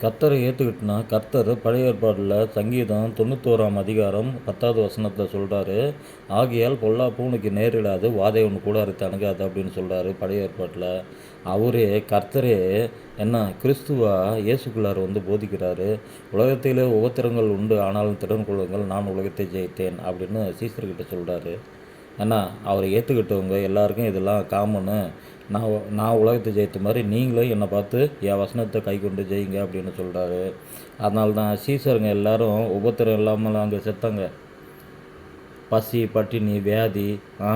கர்த்தரை ஏற்றுக்கிட்டுனா கர்த்தர் பழைய ஏற்பாட்டில் சங்கீதம் தொண்ணூத்தோராம் அதிகாரம் பத்தாவது வசனத்தில் சொல்கிறாரு ஆகையால் பொல்லா பூனுக்கு நேரிடாது வாதை ஒன்று கூட அறுத்து அணுகாது அப்படின்னு சொல்கிறாரு பழைய ஏற்பாட்டில். அவரே கர்த்தரே என்ன கிறிஸ்துவா இயேசுக்குள்ளார் வந்து போதிக்கிறாரு உலகத்திலே உபத்திரங்கள் உண்டு ஆனாலும் திறன் கொள்ளுங்கள் நான் உலகத்தை ஜெயித்தேன் அப்படின்னு சீசர்கிட்ட சொல்கிறாரு ஏன்னா அவரை ஏற்றுக்கிட்டவங்க எல்லாருக்கும் இதெல்லாம் காமனு நான் நான் உலகத்தை ஜெயித்த மாதிரி நீங்களும் என்னை பார்த்து என் வசனத்தை கை கொண்டு ஜெயிங்க அப்படின்னு சொல்கிறாரு அதனால தான் சீசருங்க எல்லாரும் உபத்திரம் இல்லாமல் அங்கே செத்தாங்க. பசி பட்டினி வியாதி ஆ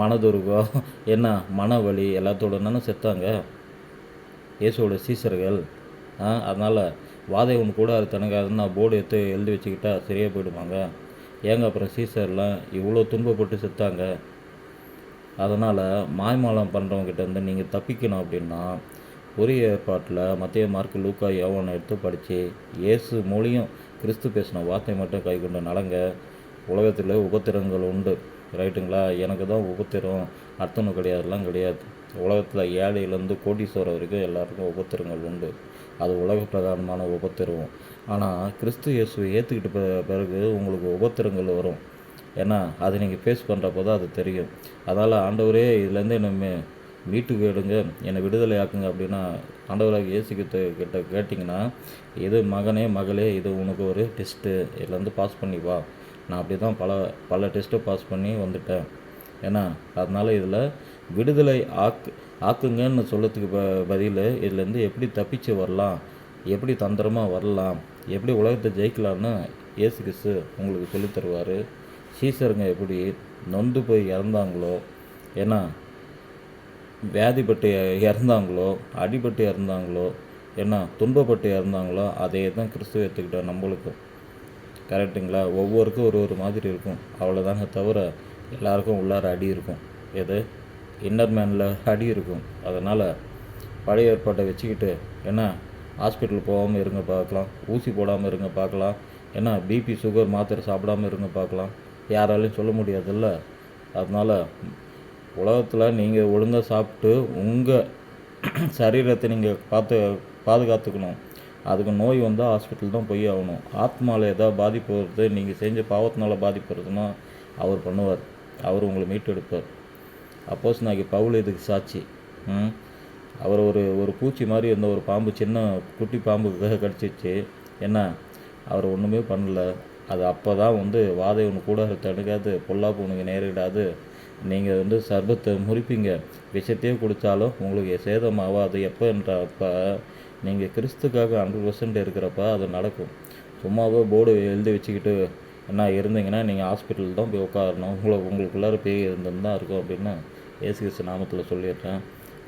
மனதுருகம் என்ன மனவலி எல்லாத்தோட செத்தாங்க? இயேசுவோட சீசர்கள். ஆ அதனால் வாதை ஒன்று கூட அது தனக்காதுன்னு நான் போர்டு எடுத்து எழுதி வச்சுக்கிட்டா சரியாக போயிடுவாங்க ஏங்க அப்புறம் சீசர்லாம் இவ்வளோ துன்பப்பட்டு செத்தாங்க? அதனால் மாய்மாலம் பண்ணுறவங்ககிட்ட இருந்து நீங்கள் தப்பிக்கணும் அப்படின்னா புதிய ஏற்பாட்டில் மத்திய மார்க் லூக்கா யோவானை எடுத்து படித்து இயேசு மொழியும் கிறிஸ்து பேசின வார்த்தை மட்டும் கை கொண்டு நடங்க. உலகத்தில் உபத்திரங்கள் உண்டு. ரைட்டுங்களா? எனக்கு தான் உபத்திரம். அர்த்தமும் கிடையாதுலாம் கிடையாது. உலகத்தில் ஏழையிலேருந்து கோட்டீஸ்வரர் வரைக்கும் எல்லாருக்கும் உபத்திரங்கள் உண்டு. அது உலக பிரதானமான உபத்திரம் ஆனால் கிறிஸ்து இயேசுவை ஏற்றுக்கிட்ட பிறகு உங்களுக்கு உபத்திரங்கள் வரும். ஏன்னா அதை நீங்கள் ஃபேஸ் பண்ணுறப்போ தான் அது தெரியும். அதனால் ஆண்டவரே இதுலேருந்து என்னை மீட்டுக்கு எடுங்க என்னை விடுதலை ஆக்குங்க அப்படின்னா ஆண்டவராக இயேசு கிட்ட கிட்ட கேட்டிங்கன்னா இது மகனே மகளே இது உனக்கு ஒரு டெஸ்ட்டு இதுலேருந்து பாஸ் பண்ணி வா. நான் அப்படி தான் பல பல டெஸ்ட்டை பாஸ் பண்ணி வந்துட்டேன். ஏன்னா அதனால் இதில் விடுதலை ஆக்கு ஆக்குங்கன்னு சொல்லத்துக்கு ப பதில் இதுலேருந்து எப்படி தப்பிச்சு வரலாம் எப்படி தந்திரமாக வரலாம் எப்படி உலகத்தை ஜெயிக்கலாம்னு இயேசு கிறிஸ்து உங்களுக்கு சொல்லித் தருவார் சீசருங்க எப்படி நொந்து போய் இறந்தாங்களோ ஏன்னா வியாதிப்பட்டு இறந்தாங்களோ அடிபட்டு இறந்தாங்களோ ஏன்னா துன்பப்பட்டு இறந்தாங்களோ அதே தான் கிறிஸ்துவ ஏற்றுக்கிட்ட நம்மளுக்கும் கரெக்டுங்களா ஒவ்வொருக்கும் ஒரு ஒரு மாதிரி இருக்கும். அவ்வளோதாங்க தவிர எல்லாருக்கும் உள்ளார அடி இருக்கும். எது? இன்னர் மேனில் அடி இருக்கும். அதனால் பழைய ஏற்பாட்டை வச்சுக்கிட்டு ஏன்னா ஹாஸ்பிட்டல் போகாமல் இருங்க பார்க்கலாம். ஊசி போடாமல் இருங்க பார்க்கலாம். ஏன்னா பிபி சுகர் மாத்திரை சாப்பிடாம இருங்க பார்க்கலாம். யாராலையும் சொல்ல முடியாதுல்ல. அதனால் உலகத்தில் நீங்கள் ஒழுங்காக சாப்பிட்டு உங்கள் சரீரத்தை நீங்கள் பார்த்து பாதுகாத்துக்கணும். அதுக்கு நோய் வந்தால் ஹாஸ்பிட்டல் தான் போய் ஆகணும். ஆத்மாவில் ஏதாவது பாதிப்பு வருது நீங்கள் செஞ்ச பாவத்தினால பாதிப்பு வருதுன்னா அவர் பண்ணுவார். அவர் உங்களை மீட்டெடுப்பார். அப்போஸ் நாளைக்கு பவுல் இதுக்கு சாட்சி? ம்? அவர் ஒரு ஒரு பூச்சி மாதிரி இருந்த ஒரு பாம்பு சின்ன குட்டி பாம்பு கடிச்சிச்சு. என்ன? அவர் ஒன்றுமே பண்ணல. அது அப்போ தான் வந்து வாதை ஒன்று கூட தடுக்காது பொல்லாப்பு உனக்கு நேரிடாது. நீங்கள் வந்து சர்பத்தை முறிப்பீங்க. விஷத்தையே குடித்தாலும் உங்களுக்கு சேதம் ஆகாது எப்போ என்றப்போ நீங்கள் கிறிஸ்துக்காக ஹண்ட்ரட் பர்சன்ட் இருக்கிறப்ப அது நடக்கும். சும்மாவே போர்டு எழுதி வச்சுக்கிட்டு என்ன இருந்தீங்கன்னா நீங்கள் ஹாஸ்பிட்டல் தான் போய் உட்காரணும். உங்களை உங்களுக்குள்ளார பேய் இருந்துன்னு தான் இருக்கும் அப்படின்னு ஏசு கிறிஸ்து நாமத்தில் சொல்லிடுறேன்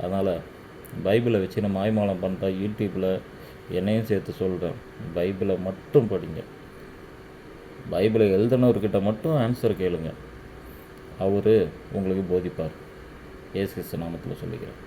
அதனால் பைபிளை வச்சு நான் மாய்மாலம் பண்ணுறேன் யூடியூப்பில் என்னையும் சேர்த்து சொல்கிறேன் பைபிளை மட்டும் படிங்க. பைபிளை எழுதினவர்கிட்ட மட்டும் ஆன்சர் கேளுங்க. அவர் உங்களுக்கு போதிப்பார். ஏசு கிறிஸ்து நாமத்தில் சொல்லிக்கிறேன்